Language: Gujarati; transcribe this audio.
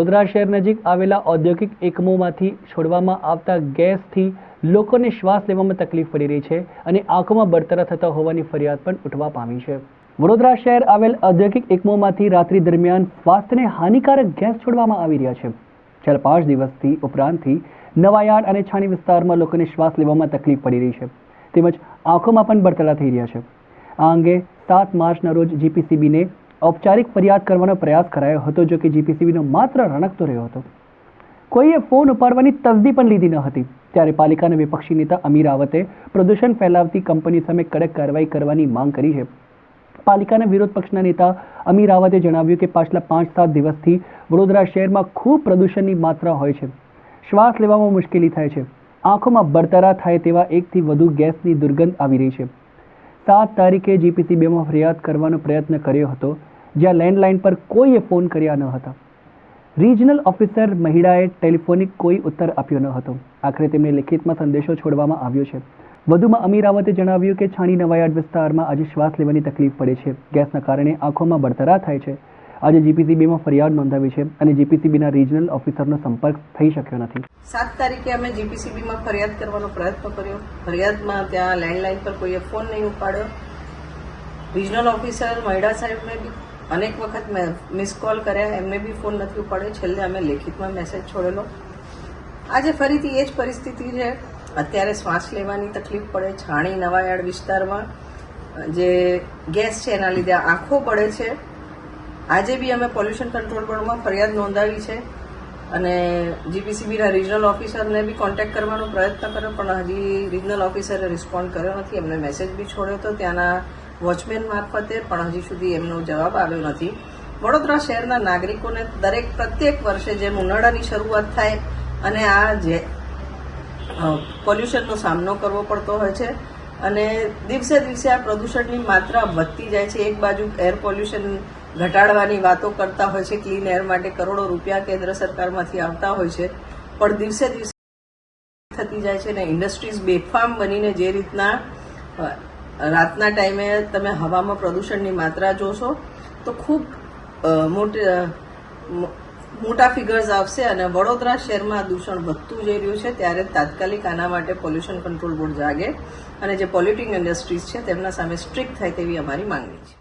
વડોદરા શહેર નજીક આવેલા ઔદ્યોગિક એકમોમાંથી છોડવામાં આવતા ગેસથી લોકોને શ્વાસ લેવામાં તકલીફ પડી રહી છે અને આંખોમાં બળતરા થતા હોવાની ફરિયાદ પણ ઉઠવા પામી છે. વડોદરા શહેર આવેલ ઔદ્યોગિક એકમોમાંથી રાત્રિ દરમિયાન સ્વાસ્થ્યને હાનિકારક ગેસ છોડવામાં આવી રહ્યા છે. છેલ્લા પાંચ દિવસથી ઉપરાંતથી નવાયાર્ડ અને છાણી વિસ્તારમાં લોકોને શ્વાસ લેવામાં તકલીફ પડી રહી છે. તેમજ આંખોમાં પણ બળતરા થઈ રહ્યા છે. આ અંગે સાત માર્ચના રોજ જીપીસીબીને ઔપચારિક ફરિયાદ કરવાનો પ્રયાસ કરાયો હતો જો કે જીપીસીબીનો માત્ર રણકતો રહ્યો હતો. કોઈએ ફોન ઉપાડવાની તસદી પણ લીધી ન હતી. ત્યારે પાલિકાના વિપક્ષી નેતા અમીર રાવતે પ્રદૂષણ ફેલાવતી કંપની સામે કડક કાર્યવાહી કરવાની માંગ કરી છે. પાલિકાના વિરોધ પક્ષના નેતા અમીર રાવતે જણાવ્યું કે પાછલા પાંચ સાત દિવસથી વડોદરા શહેરમાં ખૂબ પ્રદૂષણની માત્રા હોય છે. શ્વાસ લેવામાં મુશ્કેલી થાય છે. આંખોમાં બળતરા થાય તેવા એકથી વધુ ગેસની દુર્ગંધ આવી રહી છે. સાત તારીખે જીપીસી બેમાં ફરિયાદ કરવાનો પ્રયત્ન કર્યો હતો, જ્યાં લેન્ડલાઇન પર કોઈએ ફોન કર્યા ન હતા. રિજનલ ઓફિસર મહિડાએ ટેલિફોનિક કોઈ ઉત્તર આપ્યો ન હતો. આખરે તેમને લિખિતમાં સંદેશો છોડવામાં આવ્યો છે. વધુમાં અમીર રાવતે જણાવ્યું કે છાણી નવાયાર્ડ વિસ્તારમાં આજે શ્વાસ લેવાની તકલીફ પડે છે. ગેસના કારણે આંખોમાં બળતરા થાય છે. આજે જીપીસીબીમાં ફરિયાદ નોંધાવી છે અને જીપીસીબીના રિજનલ ઓફિસરનો સંપર્ક થઈ શક્યો નથી. સાત તારીખે અમે જીપીસીબીમાં ફરિયાદ કરવાનો પ્રયત્ન કર્યો. ફરિયાદમાં ત્યાં લેન્ડલાઇન પર કોઈએ ફોન નહીં ઉપાડ્યો. રિજનલ ઓફિસર મહિડા સાહેબને બી અનેક વખત મેં મિસ કોલ કર્યા. એમને બી ફોન નથી ઉપાડ્યો. છેલ્લે અમે લેખિતમાં મેસેજ છોડેલો. આજે ફરીથી એ જ પરિસ્થિતિ છે. અત્યારે શ્વાસ લેવાની તકલીફ પડે. છાણી નવાયાળ વિસ્તારમાં જે ગેસ છે એના લીધે આંખો પડે છે. આજે બી અમે પોલ્યુશન કંટ્રોલ બોર્ડમાં ફરિયાદ નોંધાવી છે અને જીપીસીબીના રિજનલ ઓફિસરને બી કોન્ટેક્ટ કરવાનો પ્રયત્ન કર્યો, પણ હજી રિજનલ ઓફિસરે રિસ્પોન્ડ કર્યો નથી. એમને મેસેજ બી છોડ્યો હતો ત્યાંના વોચમેન મારફતે, પણ હજી સુધી એમનો જવાબ આવ્યો નથી. વડોદરા શહેરના નાગરિકોને દરેક પ્રત્યેક વર્ષે જેમ ઉનાળાની શરૂઆત થાય અને આ જે પોલ્યુશનનો સામનો કરવો પડતો હોય છે અને દિવસે દિવસે આ પ્રદૂષણની માત્રા વધતી જાય છે. એક બાજુ એર પોલ્યુશન ઘટાડવાની વાતો કરતા હોય છે, ક્લીન એર માટે કરોડો રૂપિયા કેન્દ્ર સરકારમાંથી આવતા હોય છે. પણ દિવસે દિવસે થતી જાય છે ને ઇન્ડસ્ટ્રીઝ બેફામ બનીને જે રીતના રાતના ટાઈમે તમે હવામાં પ્રદૂષણની માત્રા જોશો, તો ખૂબ મોટા ફિગર્સ આવશે અને વડોદરા શહેરમાં દૂષણ વધતું જઈ રહ્યું છે, ત્યારે તાત્કાલિક આના માટે પોલ્યુશન કંટ્રોલ બોર્ડ જાગે અને જે પોલ્યુટિંગ ઇન્ડસ્ટ્રીઝ છે, તેમના સામે સ્ટ્રિક્ટ થાય તેવી અમારી માંગણી છે.